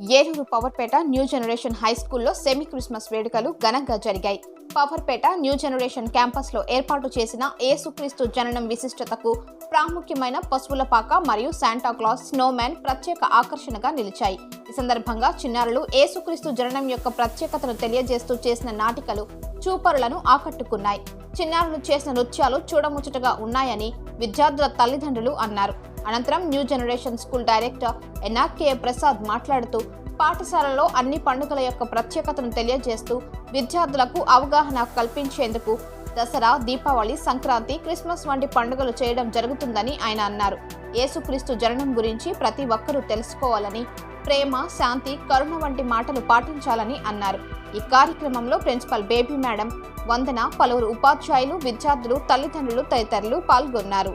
Eluru Powerpet new generation high స్కూల్లో semi Christmas వేడుకలు ఘనంగా జరిగాయి. పవర్పేట న్యూ జనరేషన్ క్యాంపస్లో ఏర్పాటు చేసిన ఏసుక్రీస్తు జననం విశిష్టతకు ప్రాముఖ్యమైన పశువుల పాక మరియు శాంటాక్లాస్ స్నోమ్యాన్ ప్రత్యేక ఆకర్షణగా నిలిచాయి. ఈ సందర్భంగా చిన్నారులు ఏసుక్రీస్తు జననం యొక్క ప్రత్యేకతను తెలియజేస్తూ చేసిన నాటికలు చూపరులను ఆకట్టుకున్నాయి. చిన్నారులు చేసిన నృత్యాలు చూడముచ్చటగా ఉన్నాయని విద్యార్థుల తల్లిదండ్రులు అన్నారు. అనంతరం new generation school director NRK Prasad మాట్లాడుతూ పాఠశాలలో అన్ని పండుగల యొక్క ప్రత్యేకతను తెలియజేస్తూ విద్యార్థులకు అవగాహన కల్పించేందుకు దసరా దీపావళి సంక్రాంతి క్రిస్మస్ వంటి పండుగలు చేయడం జరుగుతుందని ఆయన అన్నారు. యేసుక్రీస్తు జననం గురించి ప్రతి ఒక్కరూ తెలుసుకోవాలని ప్రేమ శాంతి కరుణ వంటి మాటలు పాటించాలని అన్నారు. ఈ కార్యక్రమంలో ప్రిన్సిపల్ బేబీ మేడం వందన పలువురు ఉపాధ్యాయులు విద్యార్థులు తల్లిదండ్రులు తదితరులు పాల్గొన్నారు.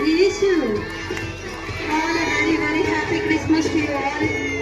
Yes, you all a very very happy Christmas to you all.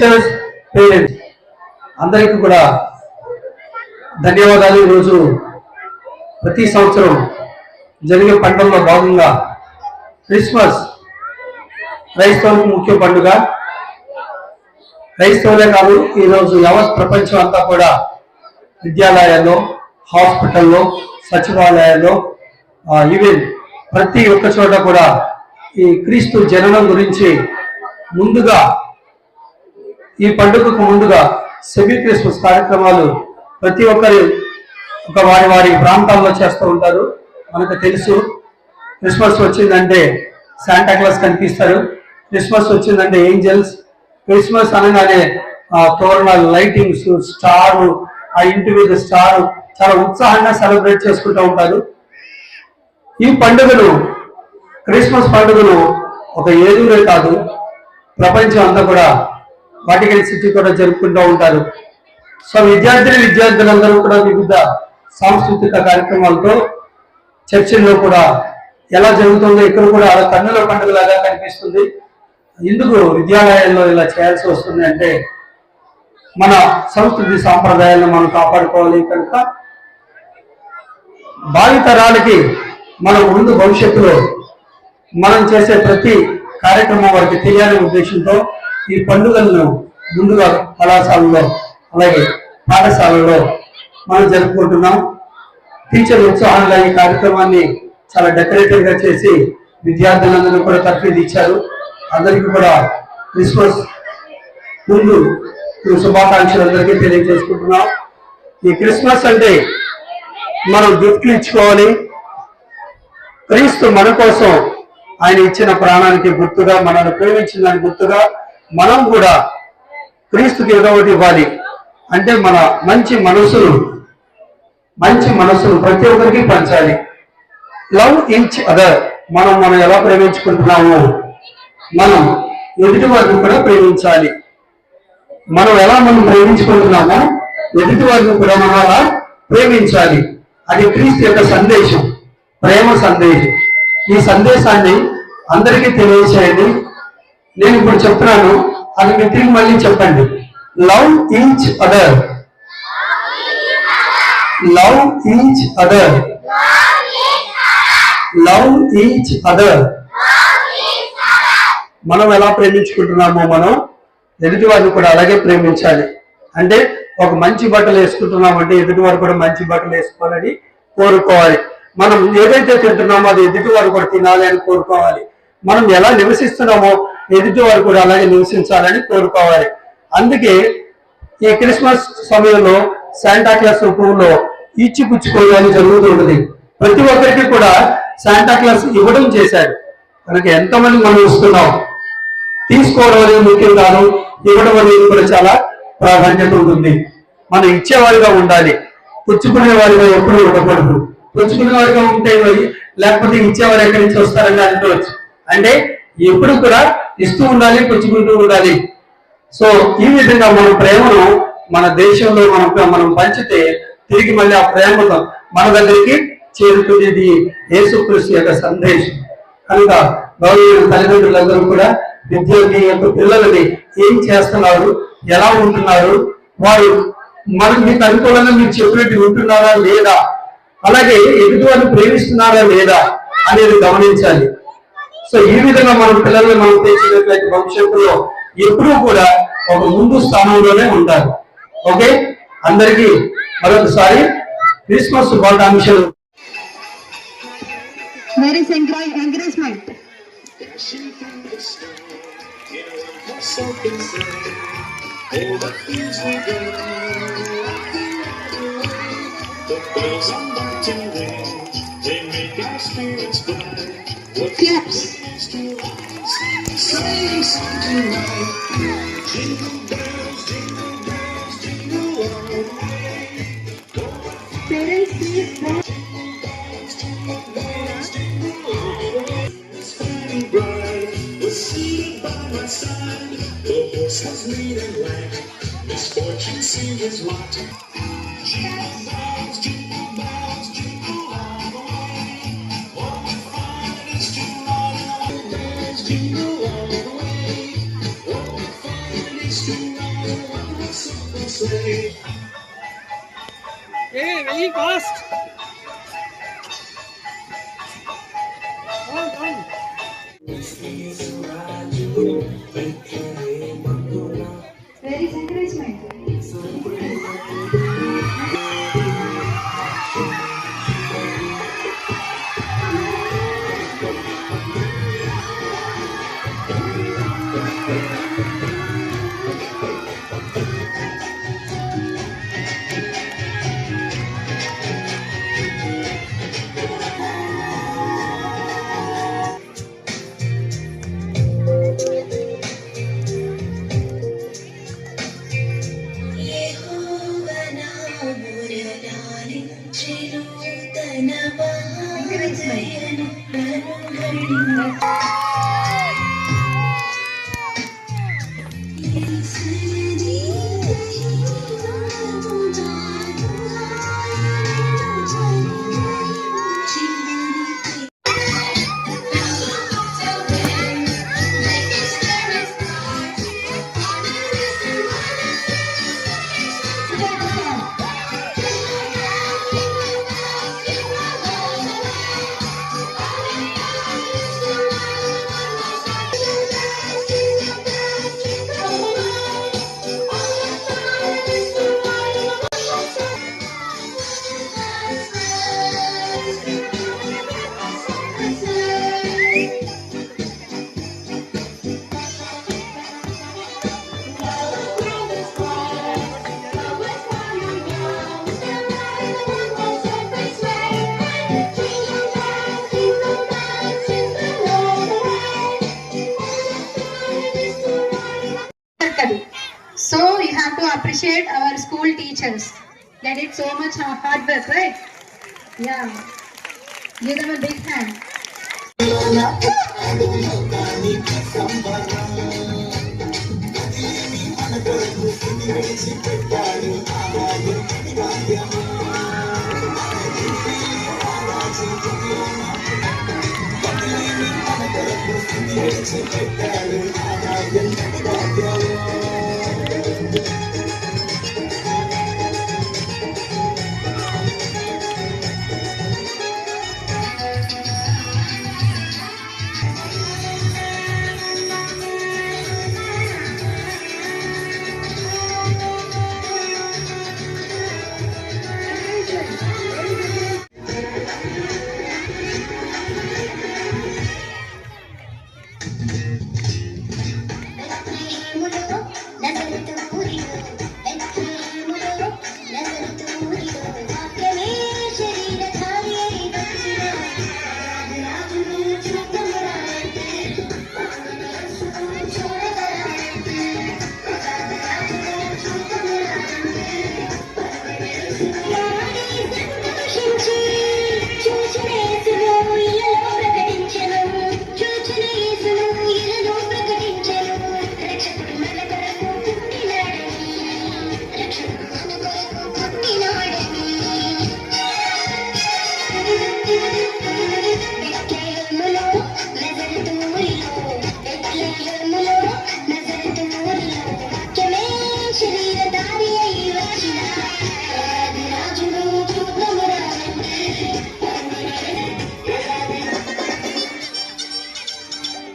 Teachers parents అందరికీ కూడా ధన్యవాదాలు. ఈరోజు ప్రతి సంవత్సరం జరిగే పండుగలో భాగంగా క్రిస్మస్ క్రైస్తవులకు ముఖ్య పండుగ. క్రైస్తవులే కాదు ఈరోజు యావత్ ప్రపంచం అంతా కూడా విద్యాలయాల్లో హాస్పిటల్లో సచివాలయాల్లో ఈవెన్ ప్రతి ఒక్క చోట కూడా ఈ క్రీస్తు జననం గురించి ముందుగా ఈ పండుగకు ముందుగా సెమీ క్రిస్మస్ కార్యక్రమాలు ప్రతి ఒక్కరు ఒక వారి వారి ప్రాంతాల్లో చేస్తూ ఉంటారు. మనకు తెలుసు క్రిస్మస్ వచ్చిందంటే శాంటాక్లాస్ కనిపిస్తారు. క్రిస్మస్ వచ్చిందంటే ఏంజల్స్. క్రిస్మస్ అనగానే ఆ తోరణాలు లైటింగ్స్ స్టార్ ఆ ఇంటి మీద స్టార్ చాలా ఉత్సాహంగా సెలబ్రేట్ చేసుకుంటూ ఉంటారు. ఈ పండుగను క్రిస్మస్ పండుగను ఒక ఏదురే కాదు ప్రపంచం అంతా కూడా వాటికల్ సిటీ కూడా జరుపుకుంటూ ఉంటారు. సో విద్యార్థిని విద్యార్థులందరూ కూడా వివిధ సాంస్కృతిక కార్యక్రమాలతో చర్చిల్లో కూడా ఎలా జరుగుతుందో ఇక్కడ కూడా అలా కన్నుల పండుగలాగా కనిపిస్తుంది. ఎందుకు విద్యాలయాల్లో ఇలా చేయాల్సి వస్తుంది అంటే మన సంస్కృతి సాంప్రదాయాలను మనం కాపాడుకోవాలి కనుక భావితరాలకి మన ముందు భవిష్యత్తులో మనం చేసే ప్రతి కార్యక్రమం వారికి తెలియాలనే ఉద్దేశంతో ఈ పండుగలను ముందుగా కళాశాలలో అలాగే పాఠశాలలో మనం జరుపుకుంటున్నాం. టీచర్ ఉత్సాహంగా ఈ కార్యక్రమాన్ని చాలా డెకరేటివ్గా చేసి విద్యార్థులందరూ కూడా తర్ఫీదు ఇచ్చారు. అందరికీ కూడా క్రిస్మస్ ముందు శుభాకాంక్షలు అందరికీ తెలియజేసుకుంటున్నాం. ఈ క్రిస్మస్ అంటే మనం గిఫ్ట్లు ఇచ్చుకోవాలి. క్రీస్తు మన కోసం ఆయన ఇచ్చిన ప్రాణానికి గుర్తుగా మనల్ని ప్రేమించిన దానికి గుర్తుగా మనం కూడా క్రీస్తుకి ఏదో ఒకటి ఇవ్వాలి. అంటే మన మంచి మనసును మంచి మనసును ప్రతి ఒక్కరికి పంచాలి. Love each other. మనం మనం ఎలా ప్రేమించుకుంటున్నామో మనం ఎదుటి వారిని కూడా ప్రేమించాలి. మనం ఎలా మనం ప్రేమించుకుంటున్నామో ఎదుటి వారిని కూడా మనం అలా ప్రేమించాలి. అది క్రీస్తు యొక్క సందేశం ప్రేమ సందేశం. ఈ సందేశాన్ని అందరికీ తెలియచేయండి. నేను ఇప్పుడు చెప్తున్నాను అది మీరు తిరిగి మళ్ళీ చెప్పండి. Love each other love each other love each other మనం ఎలా ప్రేమించుకుంటున్నామో మనం ఎదుటి వారిని కూడా అలాగే ప్రేమించాలి. అంటే ఒక మంచి బట్టలు వేసుకుంటున్నామంటే ఎదుటి వారు కూడా మంచి బట్టలు వేసుకోవాలని కోరుకోవాలి. మనం ఏదైతే తింటున్నామో అది ఎదుటి వారు కూడా తినాలి అని కోరుకోవాలి. మనం ఎలా నివసిస్తున్నామో ఎదుటి వారు కూడా అలాగే నివసించాలని కోరుకోవాలి. అందుకే ఈ క్రిస్మస్ సమయంలో శాంటా క్లాస్ రూపంలో అని జరుగుతూ ఉంటుంది. ప్రతి ఒక్కరికి కూడా శాంటా క్లాస్ ఇవ్వడం చేశాడు. మనకి ఎంతమంది మనం ఇస్తున్నాం? తీసుకోవడం అనేది ముఖ్యం కాదు. ఇవ్వడం అనేది కూడా చాలా ప్రాధాన్యత ఉంటుంది. మనం ఇచ్చేవారిగా ఉండాలి. పుచ్చుకునే వారిగా ఎప్పుడు ఉండకూడదు. పుచ్చుకునే వారిగా ఉంటే లేకపోతే ఇచ్చేవారు ఎక్కడి నుంచి వస్తారని అనుకోవచ్చు. అంటే ఎప్పుడు కూడా ఇస్తూ ఉండాలి పుచ్చుకుంటూ ఉండాలి. సో ఈ విధంగా మన ప్రేమను మన దేశంలో మనం మనం పంచితే తిరిగి మళ్ళీ ఆ ప్రేమతో మన దగ్గరికి చేరుకునేది యేసుక్రీస్తు యొక్క సందేశం. కనుక గౌరవ తల్లిదండ్రులందరూ కూడా విద్యార్థి యొక్క పిల్లలని ఏం చేస్తున్నారు ఎలా ఉంటున్నారు వారు మనకు మీకు అనుకూలంగా మీరు చెప్పినట్టు ఉంటున్నారా లేదా అలాగే ఎదుటి వారిని ప్రేమిస్తున్నారా లేదా అనేది గమనించాలి. సో ఈ విధంగా మన పిల్లల్ని మనం తెచ్చినట్లయితే భవిష్యత్తులో ఎప్పుడూ కూడా ఒక ముందు స్థానంలోనే ఉంటారు. ఓకే? అందరికీ మరొకసారి క్రిస్మస్ శుభాకాంక్షలు. Encouragement? saying something the way. The way. It's very bright. We're seated by my side. The horse has made a light. Misfortune singers what? Yes. Hey, very fast. appreciate our school teachers. They did so much hard work, right? Yeah. Give them a big hand.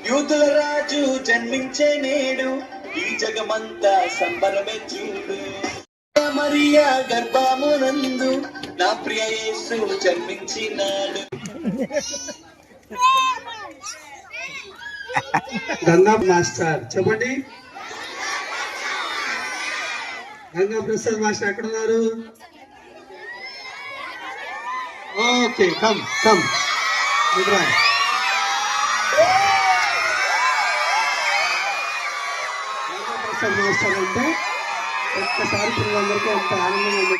యూతుల రాజు జన్మించే నేడు ఈ జగమంతా సంబరమే చూడు. మరియా గర్భమునందు నా ప్రియ యేసు జన్మించినాడు. Ganga master చెప్పండి. Ganga Prasad master ఎక్కడ ఉన్నారు ఓకే కమ్ కమ్ రా గంగా ప్రసాద్ అంటే ఒక్కసారి పిల్లలందరికీ ఎంత ఆనందం ఉంది.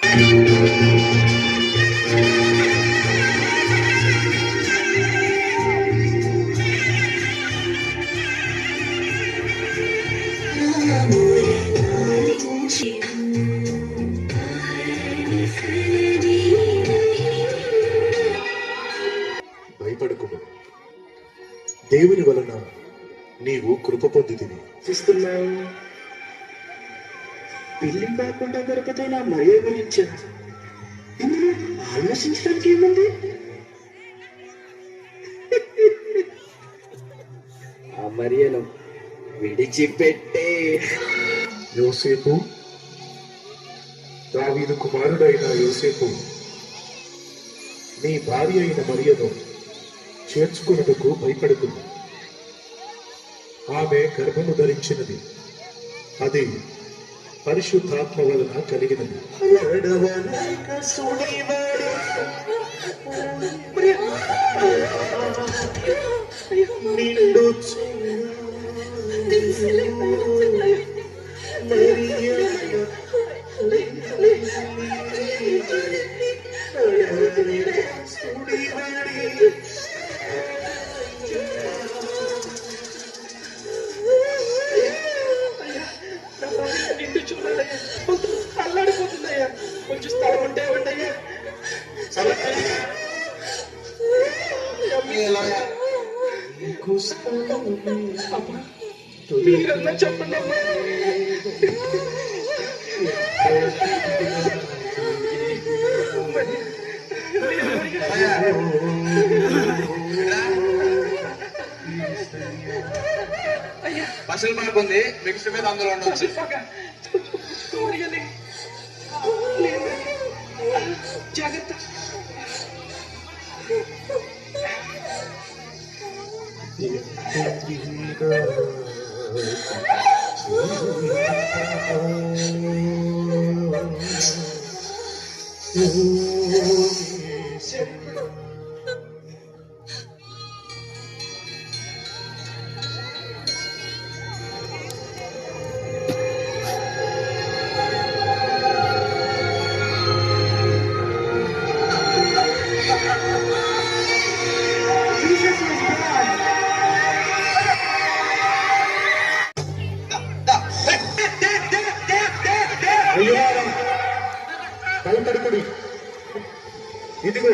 దొరుకుతున్న మరే గురించి ఇందులో ఆలోచించడానికి ఏముంది? ఆ మరియను విడిచిపెట్టే. యోసేపు దావీదు కుమారుడైన యోసేపు నీ భార్య అయిన మరియను చేర్చుకున్నటకు భయపడుతుంది. ఆమె గర్భము ధరించినది. అది ಪರಿಶುದ್ಧಾತ್ಮಗಳನ್ನು ಕಲಿಗಿದೆ ಸುಡಿ మీరన్నా చెప్పండి. బస్సులు మనకుంది మిక్స్ మీద అందులో ఉండొచ్చు. జాగ్రత్త. 我们祝福你的生日 భయపడుకుడి ఇదిగో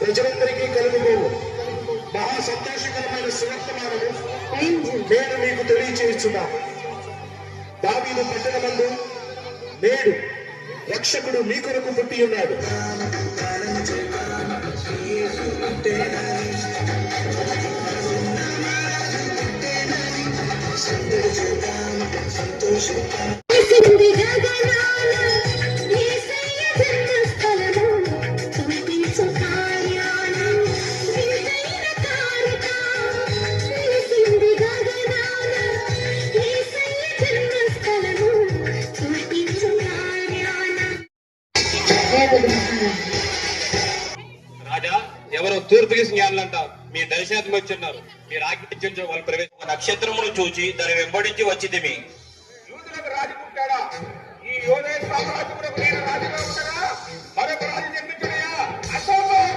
ప్రజలందరికీ కలుగుబోవు మహా సంతోషకరమైన సువర్తమానము నేను మీకు తెలియచేస్తున్నాను దావీదు పట్టణమందు నేడు రక్షకుడు మీ కొరకు పుట్టి ఉన్నాడు. సింది తూర్పుకి జ్ఞానులు అంటారు మీ దర్శనాత్మ వచ్చున్నారు. మీరు ఆజ్ఞించే వాళ్ళు ప్రవేశ నక్షత్రమును చూచి దాని వెంబడించి వచ్చింది యూదులకు రాజు పుట్టాడా? ఈ యోదే సామ్రాజ్యములకు నేను రాజుగా ఉంటారా మరొక రాజు జన్మించడయా? అసంభవం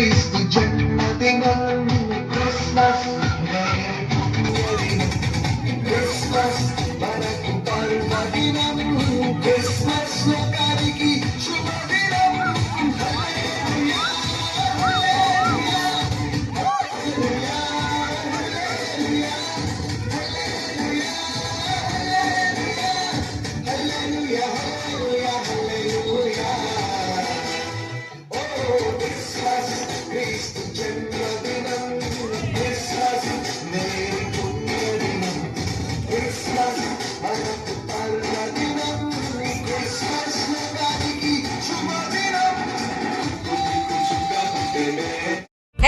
tasty jagnating ang Christmas. Christmas Christmas na kariki Hallelujah, hallelujah, hallelujah, hallelujah.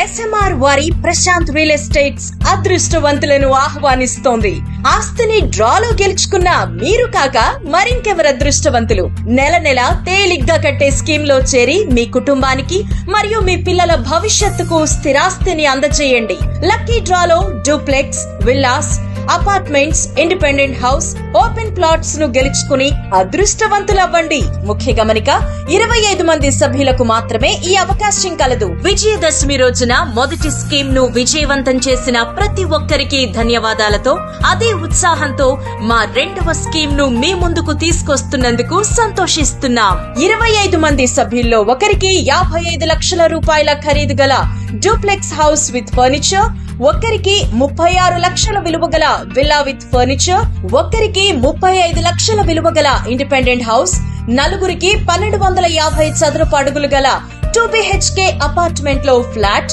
SMR వారి ప్రశాంత్ రియల్ ఎస్టేట్స్ అదృష్టవంతులను ఆహ్వానిస్తోంది. ఆస్తిని డ్రాలో గెలుచుకున్న మీరు కాక మరింకెవరు అదృష్టవంతులు? నెల నెల తేలిగ్గా కట్టే స్కీమ్లో చేరి మీ కుటుంబానికి మరియు మీ పిల్లల భవిష్యత్తుకు స్థిరాస్తిని అందజేయండి. లక్కీ డ్రాలో duplex villas apartments independent house open ప్లాట్స్ను గెలుచుకుని అదృష్టవంతులవ్వండి. ముఖ్య గమనిక ఇరవై ఐదు మంది సభ్యులకు మాత్రమే ఈ అవకాశం కలదు. విజయదశమి రోజున మొదటి స్కీమ్ను విజయవంతం చేసిన ప్రతి ఒక్కరికి ధన్యవాదాలతో అదే ఉత్సాహంతో మా రెండవ స్కీమ్ను మీ ముందుకు తీసుకొస్తున్నందుకు సంతోషిస్తున్నాం. ఇరవై ఐదు మంది సభ్యుల్లో ఒకరికి యాభై ఐదు లక్షల రూపాయల ఖరీదు గల డూప్లెక్స్ హౌస్ విత్ ఫర్నిచర్ ఒక్కరికి ముప్పై ఆరు లక్షల విలువ గల విల్లా విత్ ఫర్నిచర్ ఒక్కరికి ముప్పై ఐదు లక్షల విలువ గల ఇండిపెండెంట్ హౌస్ నలుగురికి పన్నెండు వందల యాభై చదరపు అడుగులు గల టూ బిహెచ్కే అపార్ట్మెంట్లో ఫ్లాట్